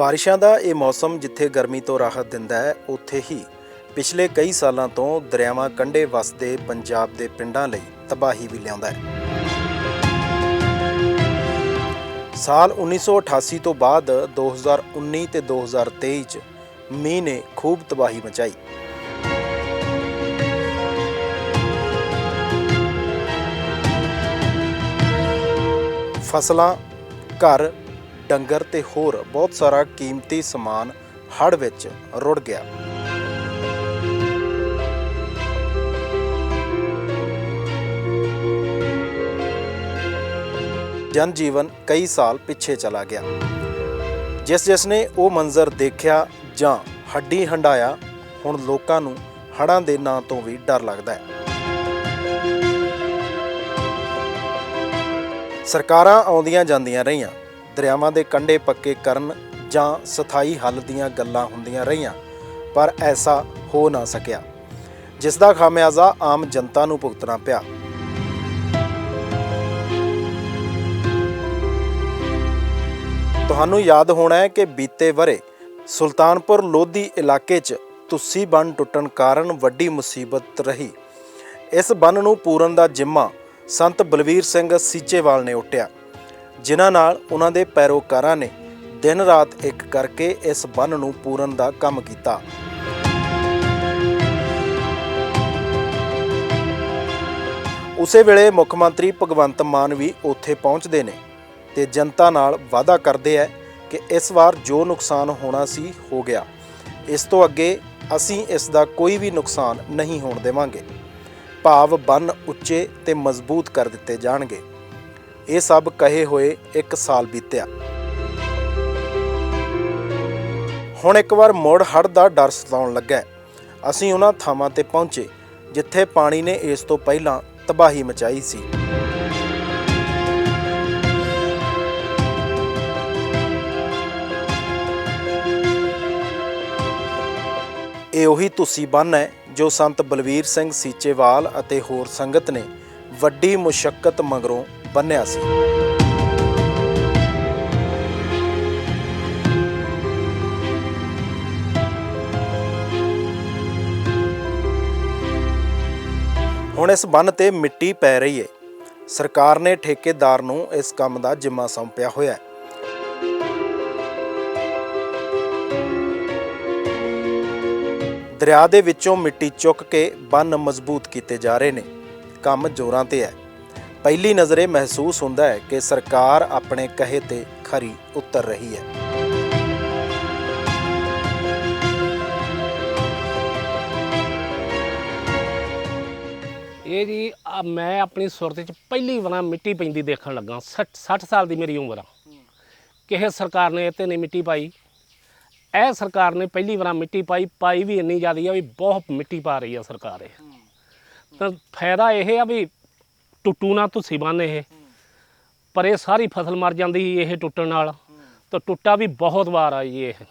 ਬਾਰਿਸ਼ਾਂ ਦਾ ਇਹ ਮੌਸਮ ਜਿੱਥੇ ਗਰਮੀ ਤੋਂ ਰਾਹਤ ਦਿੰਦਾ ਹੈ, ਉੱਥੇ ਹੀ। ਪਿਛਲੇ ਕਈ ਸਾਲਾਂ ਤੋਂ ਦਰਿਆਵਾਂ ਕੰਢੇ ਵਸਦੇ ਪੰਜਾਬ ਦੇ ਪਿੰਡਾਂ ਲਈ ਤਬਾਹੀ ਵੀ ਲਿਆਉਂਦਾ ਹੈ। ਸਾਲ 1988 ਤੋਂ ਬਾਅਦ 2019 ਤੇ 2023 ਚ ਮੀਂਹ ਨੇ ਖੂਬ ਤਬਾਹੀ ਮਚਾਈ। ਫਸਲਾਂ, ਘਰ ਡੰਗਰ ਤੇ ਹੋਰ ਬਹੁਤ ਸਾਰਾ ਕੀਮਤੀ ਸਮਾਨ ਹੜ੍ਹ ਵਿੱਚ ਰੁੜ ਗਿਆ। ਜਨ ਜੀਵਨ ਕਈ ਸਾਲ ਪਿੱਛੇ ਚਲਾ ਗਿਆ। ਜਿਸ ਜਿਸ ਨੇ ਉਹ ਮੰਜ਼ਰ ਦੇਖਿਆ ਜਾਂ ਹੱਡੀ ਹੰਡਾਇਆ, ਹੁਣ ਲੋਕਾਂ ਨੂੰ ਹੜ੍ਹਾਂ ਦੇ ਨਾਂ ਤੋਂ ਵੀ ਡਰ ਲੱਗਦਾ ਹੈ। ਸਰਕਾਰਾਂ ਆਉਂਦੀਆਂ ਜਾਂਦੀਆਂ ਰਹੀਆਂ। ਦਰਿਆਵਾਂ ਦੇ ਕੰਢੇ ਪੱਕੇ ਕਰਨ ਜਾਂ ਸਥਾਈ ਹੱਲ ਦੀਆਂ ਗੱਲਾਂ ਹੁੰਦੀਆਂ ਰਹੀਆਂ, ਪਰ ਐਸਾ ਹੋ ਨਾ ਸਕਿਆ, ਜਿਸ ਦਾ ਖਾਮਿਆਜ਼ਾ ਆਮ ਜਨਤਾ ਨੂੰ ਭੁਗਤਣਾ ਪਿਆ। ਤੁਹਾਨੂੰ ਯਾਦ ਹੋਣਾ ਹੈ ਕਿ ਬੀਤੇ ਵਰੇ ਸੁਲਤਾਨਪੁਰ ਲੋਧੀ ਇਲਾਕੇ 'ਚ ਤੁਸੀ ਬੰਨ ਟੁੱਟਣ ਕਾਰਨ ਵੱਡੀ ਮੁਸੀਬਤ ਰਹੀ। ਇਸ ਬੰਨ ਨੂੰ ਪੂਰਨ ਦਾ ਜਿੰਮਾ ਸੰਤ ਬਲਵੀਰ ਸਿੰਘ ਸੀਚੇਵਾਲ ਨੇ ਉੱਟਿਆ ਜਿਨ੍ਹਾਂ ਨਾਲ ਉਹਨਾਂ ਦੇ ਪੈਰੋਕਾਰਾਂ ਨੇ ਦਿਨ ਰਾਤ ਇੱਕ ਕਰਕੇ ਇਸ ਬੰਨ ਨੂੰ ਪੂਰਨ ਦਾ ਕੰਮ ਕੀਤਾ। ਉਸੇ ਵੇਲੇ ਮੁੱਖ ਮੰਤਰੀ ਭਗਵੰਤ ਮਾਨ ਵੀ ਉੱਥੇ ਪਹੁੰਚਦੇ ਨੇ ਤੇ ਜਨਤਾ ਨਾਲ ਵਾਅਦਾ ਕਰਦੇ ਹੈ ਕਿ ਇਸ ਵਾਰ ਜੋ ਨੁਕਸਾਨ ਹੋਣਾ ਸੀ ਹੋ ਗਿਆ। ਇਸ ਤੋਂ ਅੱਗੇ ਅਸੀਂ ਇਸ ਦਾ ਕੋਈ ਵੀ ਨੁਕਸਾਨ ਨਹੀਂ ਹੋਣ ਦੇਵਾਂਗੇ। ਭਾਵ ਬੰਨ ਉੱਚੇ ਤੇ ਮਜ਼ਬੂਤ ਕਰ ਦਿੱਤੇ ਜਾਣਗੇ। ਇਹ ਸਭ ਕਹੇ ਹੋਏ ਇੱਕ ਸਾਲ ਬੀਤਿਆ। ਹੁਣ ਇੱਕ ਵਾਰ ਮੋੜ ਹੜ ਦਾ ਡਰ ਸਤਾਉਣ ਲੱਗਾ ਅਸੀਂ ਉਹਨਾਂ ਥਾਵਾਂ ਤੇ ਪਹੁੰਚੇ, ਜਿੱਥੇ ਪਾਣੀ ਨੇ ਇਸ ਤੋਂ ਪਹਿਲਾਂ ਤਬਾਹੀ ਮਚਾਈ ਸੀ। ਇਹ ਉਹੀ ਤੁਸੀਂ ਬੰਨ ਹੈ ਜੋ ਸੰਤ ਬਲਵੀਰ ਸਿੰਘ ਸੀਚੇਵਾਲ ਅਤੇ ਹੋਰ ਸੰਗਤ ਨੇ ਵੱਡੀ ਮੁਸ਼ਕਲ ਮਗਰੋਂ ਬੰਨਿਆ ਸੀ। ਹੁਣ ਇਸ ਬੰਨ ਤੇ ਮਿੱਟੀ ਪੈ ਰਹੀ ਹੈ ਸਰਕਾਰ ਨੇ ਠੇਕੇਦਾਰ ਨੂੰ ਇਸ ਕੰਮ ਦਾ ਜ਼ਿੰਮਾ ਸੌਂਪਿਆ ਹੋਇਆ ਹੈ। ਦਰਿਆ ਦੇ ਵਿੱਚੋਂ ਮਿੱਟੀ ਚੁੱਕ ਕੇ ਬੰਨ ਮਜ਼ਬੂਤ ਕੀਤੇ ਜਾ ਰਹੇ ਨੇ। ਕੰਮ ਜ਼ੋਰਾਂ ਤੇ ਹੈ। ਪਹਿਲੀ ਨਜ਼ਰੇ ਮਹਿਸੂਸ ਹੁੰਦਾ ਹੈ ਕਿ ਸਰਕਾਰ ਆਪਣੇ ਕਹੇ ਤੇ ਖਰੀ ਉਤਰ ਰਹੀ ਹੈ। ਇਹ ਜੀ, ਆ ਮੈਂ ਆਪਣੀ ਸੁਰਤ 'ਚ ਪਹਿਲੀ ਵਾਰ ਮਿੱਟੀ ਪੈਂਦੀ ਦੇਖਣ ਲੱਗਾ 60 60 ਸਾਲ ਦੀ ਮੇਰੀ ਉਮਰ ਆ। ਕਿਸੇ ਸਰਕਾਰ ਨੇ ਇਹ ਤੇ ਨਹੀਂ ਮਿੱਟੀ ਪਾਈ। ਇਹ ਸਰਕਾਰ ਨੇ ਪਹਿਲੀ ਵਾਰ ਮਿੱਟੀ ਪਾਈ ਪਾਈ ਵੀ ਇੰਨੀ ਜ਼ਿਆਦੀ ਆ ਵੀ ਬਹੁਤ ਮਿੱਟੀ ਪਾ ਰਹੀ ਆ ਸਰਕਾਰ ਇਹ। ਤਾਂ ਫਾਇਦਾ ਇਹ ਆ ਵੀ ਟੁੱਟੂ ਨਾ ਤੁਸੀਂ ਬੰਨ ਇਹ। ਪਰ ਇਹ ਸਾਰੀ ਫਸਲ ਮਰ ਜਾਂਦੀ ਇਹ ਟੁੱਟਣ ਨਾਲ। ਤਾਂ ਟੁੱਟਾ ਵੀ ਬਹੁਤ ਵਾਰ ਆ ਜੀ ਇਹ।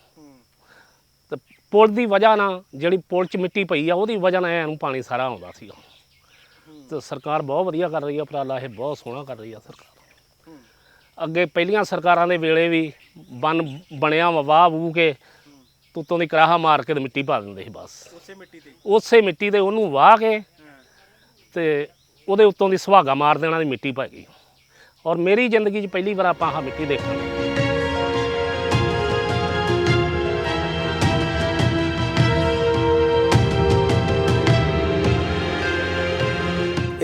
ਤੇ ਪੁਲ ਦੀ ਵਜ੍ਹਾ ਨਾਲ ਜਿਹੜੀ ਪੁਲ 'ਚ ਮਿੱਟੀ ਪਈ ਆ ਉਹਦੀ ਵਜ੍ਹਾ ਨਾਲ ਇਹਨੂੰ ਪਾਣੀ ਸਾਰਾ ਆਉਂਦਾ ਸੀਗਾ। ਤੇ ਸਰਕਾਰ ਬਹੁਤ ਵਧੀਆ ਕਰ ਰਹੀ ਆ ਉਪਰਾਲਾ ਇਹ ਬਹੁਤ ਸੋਹਣਾ ਕਰ ਰਹੀ ਆ ਸਰਕਾਰ। ਅੱਗੇ ਪਹਿਲੀਆਂ ਸਰਕਾਰਾਂ ਦੇ ਵੇਲੇ ਵੀ ਬੰਨ ਬਣਿਆ ਵਾ ਵਾਹ ਵੂ ਕੇ ਤੁੱਤੋਂ ਦੀ ਕਰਾਹਾ ਮਾਰ ਕੇ ਤੇ ਮਿੱਟੀ ਪਾ ਦਿੰਦੇ ਸੀ ਬਸ। ਉਸੇ ਮਿੱਟੀ ਤੇ ਉਸੇ ਮਿੱਟੀ ਦੇ ਉਹਨੂੰ ਵਾਹ ਕੇ ਤੇ ਉਹਦੇ ਉੱਤੋਂ ਦੀ ਸੁਹਾਗਾ ਮਾਰ ਦੇਣਾ ਦੀ ਮਿੱਟੀ ਪੈ ਗਈ। ਔਰ ਮੇਰੀ ਜ਼ਿੰਦਗੀ 'ਚ ਪਹਿਲੀ ਵਾਰ ਆਪਾਂ ਆਹ ਮਿੱਟੀ ਦੇਖਾਂਗੇ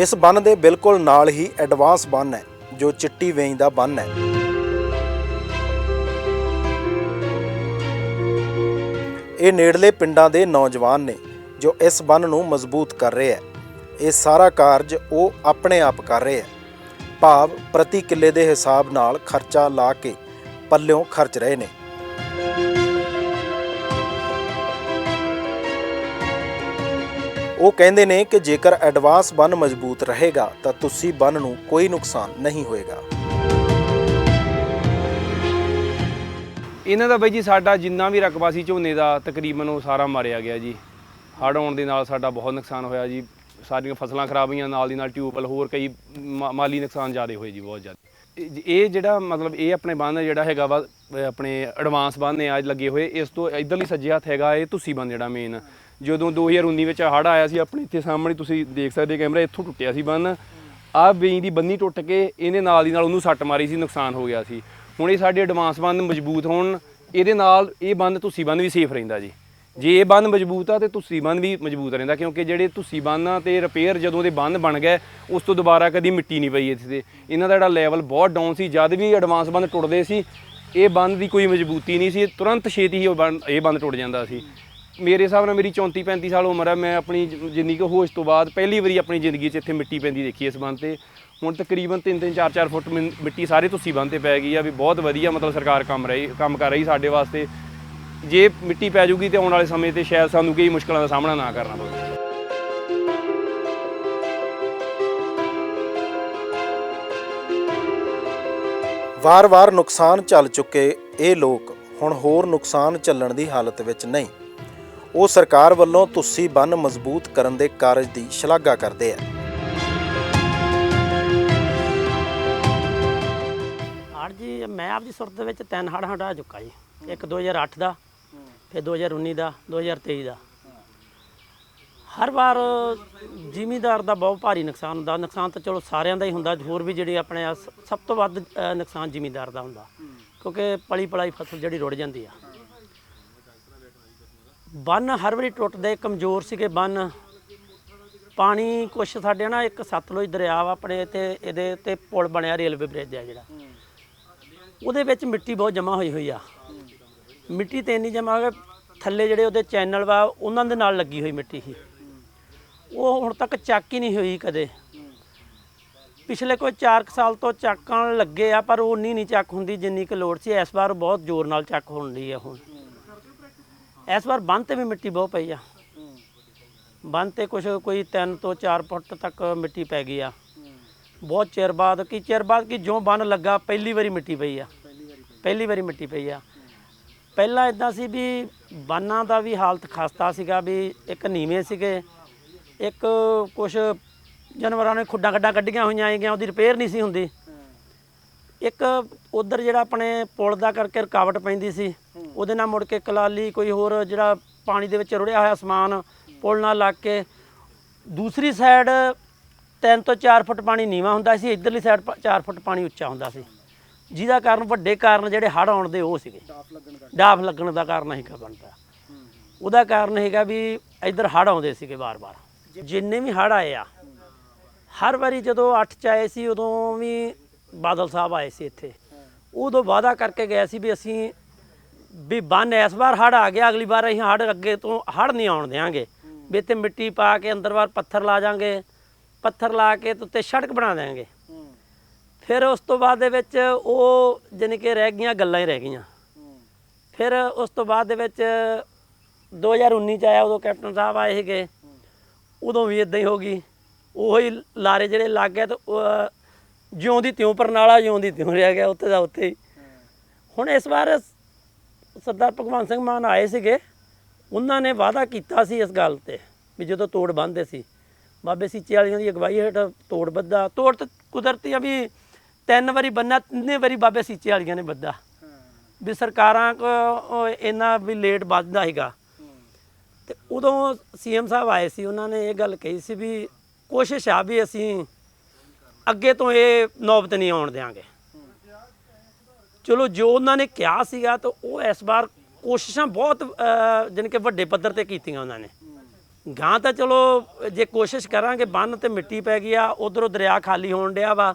ਇਸ ਬੰਨ ਦੇ ਬਿਲਕੁਲ ਨਾਲ ਹੀ ਐਡਵਾਂਸ ਬੰਨ ਹੈ, ਜੋ ਚਿੱਟੀ ਵੇਈ ਦਾ ਬੰਨ ਹੈ। ਇਹ ਨੇੜਲੇ ਪਿੰਡਾਂ ਦੇ ਨੌਜਵਾਨ ਨੇ, ਜੋ ਇਸ ਬੰਨ ਨੂੰ ਮਜ਼ਬੂਤ ਕਰ ਰਹੇ ਹੈ। ਇਹ ਸਾਰਾ ਕਾਰਜ ਉਹ ਆਪਣੇ ਆਪ ਕਰ ਰਹੇ ਹੈ। ਭਾਵ ਪ੍ਰਤੀ ਕਿੱਲੇ ਦੇ ਹਿਸਾਬ ਨਾਲ ਖਰਚਾ ਲਾ ਕੇ ਪੱਲਿਓਂ ਖਰਚ ਰਹੇ ਨੇ। ਉਹ ਕਹਿੰਦੇ ਨੇ ਕਿ ਜੇਕਰ ਐਡਵਾਂਸ ਬੰਨ ਮਜ਼ਬੂਤ ਰਹੇਗਾ ਤਾਂ ਤੁਸੀਂ ਬੰਨ ਨੂੰ ਕੋਈ ਨੁਕਸਾਨ ਨਹੀਂ ਹੋਏਗਾ। ਇਹਨਾਂ ਦਾ ਬਾਈ ਜੀ ਸਾਡਾ ਜਿੰਨਾ ਵੀ ਰਕਬਾ ਸੀ ਝੋਨੇ ਦਾ ਤਕਰੀਬਨ ਉਹ ਸਾਰਾ ਮਾਰਿਆ ਗਿਆ ਜੀ। ਹੜ੍ਹ ਆਉਣ ਦੇ ਨਾਲ ਸਾਡਾ ਬਹੁਤ ਨੁਕਸਾਨ ਹੋਇਆ ਜੀ। ਸਾਰੀਆਂ ਫਸਲਾਂ ਖਰਾਬ ਹੋਈਆਂ, ਨਾਲ ਦੀ ਨਾਲ ਟਿਊਬਵੈੱਲ, ਹੋਰ ਕਈ ਮਾ- ਮਾਲੀ ਨੁਕਸਾਨ ਜ਼ਿਆਦਾ ਹੋਏ ਜੀ, ਬਹੁਤ ਜ਼ਿਆਦਾ। ਇਹ- ਇਹ ਜਿਹੜਾ ਮਤਲਬ ਇਹ ਆਪਣੇ ਬੰਨ ਜਿਹੜਾ ਹੈਗਾ ਵਾ ਆਪਣੇ ਐਡਵਾਂਸ ਬੰਨ ਨੇ ਅੱਜ ਲੱਗੇ ਹੋਏ, ਇਸ ਤੋਂ ਇਧਰਲੀ ਸੱਜੇ ਹੱਥ ਹੈਗਾ ਇਹ ਤੁਸੀਂ ਬੰਦ ਜਿਹੜਾ ਮੇਨ ਜਦੋਂ 2019 ਵਿੱਚ ਹੜ੍ਹ ਆਇਆ ਸੀ, ਆਪਣੇ ਇੱਥੇ ਸਾਹਮਣੇ ਤੁਸੀਂ ਦੇਖ ਸਕਦੇ ਕੈਮਰਾ, ਇੱਥੋਂ ਟੁੱਟਿਆ ਸੀ ਬੰਨ। ਆਹ ਬੇਈ ਦੀ ਬੰਨੀ ਟੁੱਟ ਕੇ ਇਹਦੇ ਨਾਲ ਦੀ ਨਾਲ ਉਹਨੂੰ ਸੱਟ ਮਾਰੀ ਸੀ, ਨੁਕਸਾਨ ਹੋ ਗਿਆ ਸੀ। ਹੁਣ ਇਹ ਸਾਡੇ ਐਡਵਾਂਸ ਬੰਨ ਮਜ਼ਬੂਤ ਹੋਣ, ਇਹਦੇ ਨਾਲ ਇਹ ਬੰਦ ਤੁਸੀਂ ਬੰਦ ਵੀ ਸੇਫ ਰਹਿੰਦਾ ਜੀ। ਜੇ ਇਹ ਬੰਨ ਮਜ਼ਬੂਤ ਆ ਤੇ ਧੁੱਸੀ ਬੰਨ ਵੀ ਮਜ਼ਬੂਤ ਰਹਿੰਦਾ, ਕਿਉਂਕਿ ਜਿਹੜੇ ਧੁੱਸੀ ਬੰਨ ਆ ਤੇ ਰਿਪੇਅਰ ਜਦੋਂ ਦੇ ਬੰਨ ਬਣ ਗਏ, ਉਸ ਤੋਂ ਦੁਬਾਰਾ ਕਦੀ ਮਿੱਟੀ ਨਹੀਂ ਪਈ ਇੱਥੇ ਤੇ। ਇਹਨਾਂ ਦਾ ਜਿਹੜਾ ਲੈਵਲ ਬਹੁਤ ਡਾਊਨ ਸੀ, ਜਦ ਵੀ ਐਡਵਾਂਸ ਬੰਨ ਟੁੱਟਦੇ ਸੀ, ਇਹ ਬੰਨ ਦੀ ਕੋਈ ਮਜ਼ਬੂਤੀ ਨਹੀਂ ਸੀ, ਤੁਰੰਤ ਛੇਤੀ ਹੀ ਉਹ ਬੰਨ, ਇਹ ਬੰਨ ਟੁੱਟ ਜਾਂਦਾ ਸੀ। ਮੇਰੇ ਹਿਸਾਬ ਨਾਲ ਮੇਰੀ 34 35 ਸਾਲ ਉਮਰ ਹੈ ਮੈਂ ਆਪਣੀ ਜ਼ਿੰਦਗੀ ਜਿੰਨੀ ਹੋਸ਼ ਤੋਂ ਬਾਅਦ ਪਹਿਲੀ ਵਾਰੀ ਆਪਣੀ ਜ਼ਿੰਦਗੀ 'ਚ ਇੱਥੇ ਮਿੱਟੀ ਪੈਂਦੀ ਦੇਖੀ ਇਸ ਬੰਨ ਤੇ। ਹੁਣ ਤਕਰੀਬਨ 3-3 4-4 ਫੁੱਟ ਮਿੰ- ਮਿੱਟੀ ਸਾਰੇ ਤੁਸੀਂ ਬੰਨ ਤੇ ਪੈ ਗਈ ਆ, ਵੀ ਬਹੁਤ ਵਧੀਆ ਮਤਲਬ ਸਰਕਾਰ ਕੰਮ ਰਹੀ, ਕੰਮ ਕਰ ਰਹੀ ਸਾਡੇ ਵਾਸਤੇ। ਜੇ ਮਿੱਟੀ ਪੈ ਜੂਗੀ ਤੇ ਆਉਣ ਵਾਲੇ ਸਮੇਂ ਤੇ ਸ਼ਾਇਦ ਸਾਨੂੰ ਕਈ ਮੁਸ਼ਕਲਾਂ ਦਾ ਸਾਹਮਣਾ ਨਾ ਕਰਨਾ ਪਵੇ। ਵਾਰ-ਵਾਰ ਨੁਕਸਾਨ ਚੱਲ ਚੁੱਕੇ ਇਹ ਲੋਕ ਹੁਣ ਹੋਰ ਨੁਕਸਾਨ ਚੱਲਣ ਦੀ ਹਾਲਤ ਵਿੱਚ ਨਹੀਂ। ਉਹ ਸਰਕਾਰ ਵੱਲੋਂ ਤੁਸੀਂ ਬੰਨ ਮਜ਼ਬੂਤ ਕਰਨ ਦੇ ਕਾਰਜ ਦੀ ਸ਼ਲਾਘਾ ਕਰਦੇ ਆ। ਹੜ੍ਹ ਜੀ ਮੈਂ ਆਪਦੀ ਸੁਰਤ ਦੇ ਵਿੱਚ ਤਿੰਨ ਹੜ੍ਹ ਹਟਾ ਚੁੱਕਾ ਜੀ। ਇੱਕ 2008 ਦਾ ਫਿਰ 2019 ਦਾ 2023 ਦਾ। ਹਰ ਵਾਰ ਜ਼ਿਮੀਦਾਰ ਦਾ ਬਹੁਤ ਭਾਰੀ ਨੁਕਸਾਨ ਹੁੰਦਾ। ਨੁਕਸਾਨ ਤਾਂ ਚਲੋ ਸਾਰਿਆਂ ਦਾ ਹੀ ਹੁੰਦਾ। ਹੋਰ ਵੀ ਜਿਹੜੇ ਆਪਣੇ ਆ ਸ- ਸਭ ਤੋਂ ਵੱਧ ਅ, ਨੁਕਸਾਨ ਜ਼ਿਮੀਦਾਰ ਦਾ ਹੁੰਦਾ। ਕਿਉਂਕਿ ਪਲੀ ਪਲਾਈ ਫਸਲ ਜਿਹੜੀ ਰੁੜ ਜਾਂਦੀ ਆ। ਬੰਨ ਹਰ ਵਾਰੀ ਟੁੱਟਦੇ ਕਮਜ਼ੋਰ ਸੀਗੇ ਬੰਨ। ਪਾਣੀ ਕੁਛ ਸਾਡੇ ਨਾ ਇੱਕ ਸਤਲੁਜ ਦਰਿਆ ਵਾ ਆਪਣੇ ਤੇ ਇਹਦੇ ਤੇ ਪੁਲ ਬਣਿਆ ਰੇਲਵੇ ਬ੍ਰਿਜ ਦਾ ਜਿਹੜਾ। ਉਹਦੇ ਵਿੱਚ ਮਿੱਟੀ ਬਹੁਤ ਜਮ੍ਹਾਂ ਹੋਈ ਹੋਈ ਆ। ਮਿੱਟੀ ਤੇ ਇੰਨੀ ਜਮਾ ਹੋ ਗਈ ਥੱਲੇ ਜਿਹੜੇ ਉਹਦੇ ਚੈਨਲ ਵਾ, ਉਹਨਾਂ ਦੇ ਨਾਲ ਲੱਗੀ ਹੋਈ ਮਿੱਟੀ ਸੀ। ਉਹ ਹੁਣ ਤੱਕ ਚੱਕ ਹੀ ਨਹੀਂ ਹੋਈ ਕਦੇ। ਪਿਛਲੇ ਕੋਈ 4 ਸਾਲ ਤੋਂ ਚੱਕਣ ਲੱਗੇ ਆ, ਪਰ ਉਹ ਨਹੀਂ ਚੱਕ ਹੁੰਦੀ ਜਿੰਨੀ ਕੁ ਲੋੜ ਸੀ। ਇਸ ਵਾਰ ਬਹੁਤ ਜ਼ੋਰ ਨਾਲ ਚੱਕ ਹੋਣ ਦੀ ਆ ਹੁਣ। ਇਸ ਵਾਰ ਬੰਨ ਤੇ ਵੀ ਮਿੱਟੀ ਬਹੁਤ ਪਈ ਆ। ਬੰਦ ਤੇ ਕੁਛ ਕੋਈ 3 ਤੋਂ 4 ਫੁੱਟ ਤੱਕ ਮਿੱਟੀ ਪੈ ਗਈ ਆ। ਬਹੁਤ ਚਿਰ ਬਾਅਦ, ਕੀ ਚਿਰ ਬਾਅਦ ਕੀ ਜੋ ਬੰਨ ਲੱਗਾ, ਪਹਿਲੀ ਵਾਰੀ ਮਿੱਟੀ ਪਈ ਆ। ਪਹਿਲੀ ਵਾਰੀ ਮਿੱਟੀ ਪਈ ਆ। ਪਹਿਲਾਂ ਇਦਾਂ ਸੀ ਵੀ ਬਾਨਾਂ ਦਾ ਵੀ ਹਾਲਤ ਖਸਤਾ ਸੀਗਾ ਵੀ ਇੱਕ ਨੀਵੇਂ ਸੀਗੇ, ਇੱਕ ਕੁਛ ਜਾਨਵਰਾਂ ਨੇ ਖੁੱਡਾਂ ਖੱਡਾਂ ਕੱਢੀਆਂ ਹੋਈਆਂ ਹੈਗੀਆਂ, ਉਹਦੀ ਰਿਪੇਅਰ ਨਹੀਂ ਸੀ ਹੁੰਦੀ। ਇੱਕ ਉਧਰ ਜਿਹੜਾ ਆਪਣੇ ਪੁਲ ਦਾ ਕਰਕੇ ਰੁਕਾਵਟ ਪੈਂਦੀ ਸੀ, ਉਹਦੇ ਨਾਲ ਮੁੜ ਕੇ ਕਲਾਲੀ ਕੋਈ ਹੋਰ ਜਿਹੜਾ ਪਾਣੀ ਦੇ ਵਿੱਚ ਰੁੜਿਆ ਹੋਇਆ ਸਮਾਨ ਪੁਲ ਨਾਲ ਲੱਗ ਕੇ। ਦੂਸਰੀ ਸਾਈਡ 3 ਤੋਂ 4 ਫੁੱਟ ਪਾਣੀ ਨੀਵਾ ਹੁੰਦਾ ਸੀ, ਇਧਰਲੀ ਸਾਈਡ 4 ਫੁੱਟ ਪਾਣੀ ਉੱਚਾ ਹੁੰਦਾ ਸੀ। ਜਿਹਦਾ ਕਾਰਨ ਵੱਡੇ ਕਾਰਨ ਜਿਹੜੇ ਹੜ੍ਹ ਆਉਣ ਦੇ ਉਹ ਸੀਗੇ। ਡਾਫ ਲੱਗਣ ਦਾ ਕਾਰਨ ਹੈਗਾ ਬਣਦਾ। ਉਹਦਾ ਕਾਰਨ ਹੈਗਾ ਵੀ ਇਧਰ ਹੜ੍ਹ ਆਉਂਦੇ ਸੀਗੇ ਵਾਰ-ਵਾਰ। ਜਿੰਨੇ ਵੀ ਹੜ੍ਹ ਆਏ ਆ ਹਰ ਵਾਰੀ ਜਦੋਂ 8 ਚ ਆਏ ਸੀ ਉਦੋਂ ਵੀ ਬਾਦਲ ਸਾਹਿਬ ਆਏ ਸੀ ਇੱਥੇ। ਉਦੋਂ ਵਾਅਦਾ ਕਰਕੇ ਗਏ ਸੀ ਵੀ ਅਸੀਂ ਵੀ ਬੰਨ ਇਸ ਵਾਰ ਹੜ ਆ ਗਿਆ ਅਗਲੀ ਵਾਰ ਅਸੀਂ ਹੜ ਅੱਗੇ ਤੋਂ ਹੜ ਨਹੀਂ ਆਉਣ ਦੇਵਾਂਗੇ ਵੀ ਇੱਥੇ ਮਿੱਟੀ ਪਾ ਕੇ ਅੰਦਰ ਬਾਹਰ ਪੱਥਰ ਲਾ ਜਾਾਂਗੇ ਪੱਥਰ ਲਾ ਕੇ ਤੇ ਉੱਤੇ ਸੜਕ ਬਣਾ ਦੇਵਾਂਗੇ ਫਿਰ ਉਸ ਤੋਂ ਬਾਅਦ ਦੇ ਵਿੱਚ ਉਹ ਜਾਣੀ ਕਿ ਰਹਿ ਗਈਆਂ, ਗੱਲਾਂ ਹੀ ਰਹਿ ਗਈਆਂ। ਫਿਰ ਉਸ ਤੋਂ ਬਾਅਦ ਦੇ ਵਿੱਚ 2019 ਚ ਆਇਆ ਉਦੋਂ ਕੈਪਟਨ ਸਾਹਿਬ ਆਏ ਸੀਗੇ। ਉਦੋਂ ਵੀ ਇਦਾਂ ਹੀ ਹੋ ਗਈ। ਉਹੀ ਲਾਰੇ ਜਿਹੜੇ ਲੱਗ ਗਏ ਤੇ ਜਿਉਂ ਦੀ ਤਿਉਂ ਪਰਨਾਲਾ, ਜਿਉਂ ਦੀ ਤਿਉਂ ਰਹਿ ਗਿਆ ਉੱਥੇ ਦਾ ਉੱਥੇ ਹੀ। ਹੁਣ ਇਸ ਵਾਰ ਸਰਦਾਰ ਭਗਵੰਤ ਸਿੰਘ ਮਾਨ ਆਏ ਸੀਗੇ। ਉਹਨਾਂ ਨੇ ਵਾਅਦਾ ਕੀਤਾ ਸੀ ਇਸ ਗੱਲ ਤੇ ਵੀ ਜਦੋਂ ਤੋੜ ਬੰਨਦੇ ਸੀ। ਬਾਬੇ ਸੀਚੇ ਵਾਲਿਆਂ ਦੀ ਅਗਵਾਈ ਹੇਠ ਤੋੜ ਬੱਧਾ ਤੋੜ ਤੇ ਕੁਦਰਤੀ ਆ ਵੀ ਤਿੰਨ ਵਾਰੀ ਬੰਨਾ ਤਿੰਨੇ ਵਾਰੀ ਬਾਬੇ ਸੀਚੇ ਵਾਲੀਆਂ ਨੇ ਬੱਦਾ ਵੀ ਸਰਕਾਰਾਂ ਕੋ ਇੰਨਾ ਵੀ ਲੇਟ ਵੱਧਦਾ ਹੈਗਾ ਤੇ ਉਦੋਂ ਸੀਐਮ ਸਾਹਿਬ ਆਏ ਸੀ ਉਹਨਾਂ ਨੇ ਇਹ ਗੱਲ ਕਹੀ ਸੀ ਵੀ ਕੋਸ਼ਿਸ਼ ਆ ਵੀ ਅਸੀਂ ਅੱਗੇ ਤੋਂ ਇਹ ਨੌਬਤ ਨਹੀਂ ਆਉਣ ਦੇਵਾਂਗੇ ਚਲੋ ਜੋ ਉਹਨਾਂ ਨੇ ਕਿਹਾ ਸੀਗਾ ਤਾਂ ਉਹ ਇਸ ਵਾਰ ਕੋਸ਼ਿਸ਼ਾਂ ਬਹੁਤ ਅਹ, ਜਾਣੀ ਕਿ ਵੱਡੇ ਪੱਧਰ ਤੇ ਕੀਤੀਆਂ ਉਹਨਾਂ ਨੇ। ਗਾਂ ਤਾਂ ਚਲੋ ਜੇ ਕੋਸ਼ਿਸ਼ ਕਰਾਂਗੇ ਬੰਨ ਤੇ ਮਿੱਟੀ ਪੈ ਗਈ ਆ ਉਧਰੋਂ ਦਰਿਆ ਖਾਲੀ ਹੋਣ ਡਿਆ ਵਾ।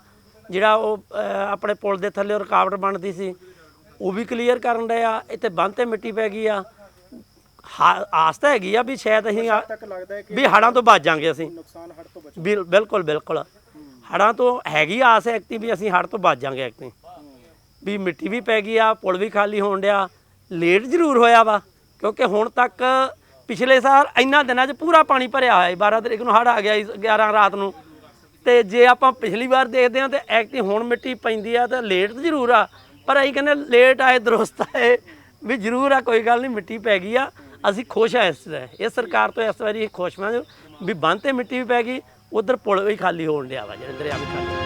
ਜਿਹੜਾ ਉਹ ਆਪਣੇ ਪੁਲ ਦੇ ਥੱਲੇ ਰੁਕਾਵਟ ਬਣਦੀ ਸੀ ਉਹ ਵੀ ਕਲੀਅਰ ਕਰਨ ਡਿਆ ਇੱਥੇ ਬੰਨ ਤੇ ਮਿੱਟੀ ਪੈ ਗਈ ਆ। ਹਾ- ਆਸ ਤਾਂ ਹੈਗੀ ਆ ਵੀ ਸ਼ਾਇਦ ਅਸੀਂ ਆ- ਵੀ ਹੜਾਂ ਤੋਂ ਬਚ ਜਾਾਂਗੇ ਅਸੀਂ। ਨੁਕਸਾਨ ਹੜ ਤੋਂ ਬਿਲ- ਬਿਲਕੁਲ ਬਿਲਕੁਲ। ਹੜਾਂ ਤੋਂ ਹੈਗੀ ਆਸ ਐਕਟੀ ਵੀ ਅਸੀਂ ਹੜ ਤੋਂ ਬਚ ਜਾਾਂਗੇ ਐਕਟੀ ਵੀ ਮਿੱਟੀ ਵੀ ਪੈ ਗਈ ਆ ਪੁਲ ਵੀ ਖਾਲੀ ਹੋਣ ਡਿਆ। ਲੇਟ ਜ਼ਰੂਰ ਹੋਇਆ ਵਾ ਕਿਉਂਕਿ ਹੁਣ ਤੱਕ ਪਿਛਲੇ ਸਾਲ ਇੰਨਾ ਦਿਨਾਂ 'ਚ ਪੂਰਾ ਪਾਣੀ ਭਰਿਆ ਹੋਇਆ ਸੀ। 12 ਤਰੀਕ ਨੂੰ ਹੜ ਆ ਗਿਆ ਸੀ 11 ਰਾਤ ਨੂੰ। ਤੇ ਜੇ ਆਪਾਂ ਪਿਛਲੀ ਵਾਰ ਦੇਖਦੇ ਹਾਂ ਤੇ ਐਕਟੀ ਹੁਣ ਮਿੱਟੀ ਪੈਂਦੀ ਆ ਤਾਂ ਲੇਟ ਜ਼ਰੂਰ ਆ, ਪਰ ਅਸੀਂ ਕਹਿੰਦੇ ਲੇਟ ਆਏ, ਦਰੁਸਤ ਆਏ, ਵੀ ਜ਼ਰੂਰ ਆ, ਕੋਈ ਗੱਲ ਨਹੀਂ, ਮਿੱਟੀ ਪੈ ਗਈ ਆ, ਅਸੀਂ ਖੁਸ਼ ਹਾਂ ਇਸ ਇਸ ਸਰਕਾਰ ਤੋਂ ਇਸ ਵਾਰੀ ਖੁਸ਼ ਹਾਂ ਵੀ ਬੰਨ ਤੇ ਮਿੱਟੀ ਵੀ ਪੈ ਗਈ, ਉਧਰ ਪੁਲ ਵੀ ਖਾਲੀ ਹੋਣ ਡਿਆ ਵਾ ਜਿਹੜਾ ਦਰਿਆ ਵੀ ਖਾਲੀ।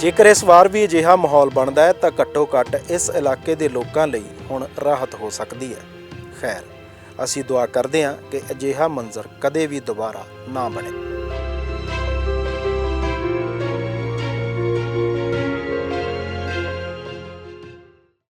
ਜੇਕਰ ਇਸ ਵਾਰ ਵੀ ਅਜਿਹਾ ਮਾਹੌਲ ਬਣਦਾ ਹੈ, ਤਾਂ ਘੱਟੋ ਘੱਟ ਇਸ ਇਲਾਕੇ ਦੇ ਲੋਕਾਂ ਲਈ ਹੁਣ ਰਾਹਤ ਹੋ ਸਕਦੀ ਹੈ। ਖੈਰ, ਅਸੀਂ ਦੁਆ ਕਰਦੇ ਹਾਂ ਕਿ ਅਜਿਹਾ ਮੰਜ਼ਰ ਕਦੇ ਵੀ ਦੁਬਾਰਾ ਨਾ ਬਣੇ।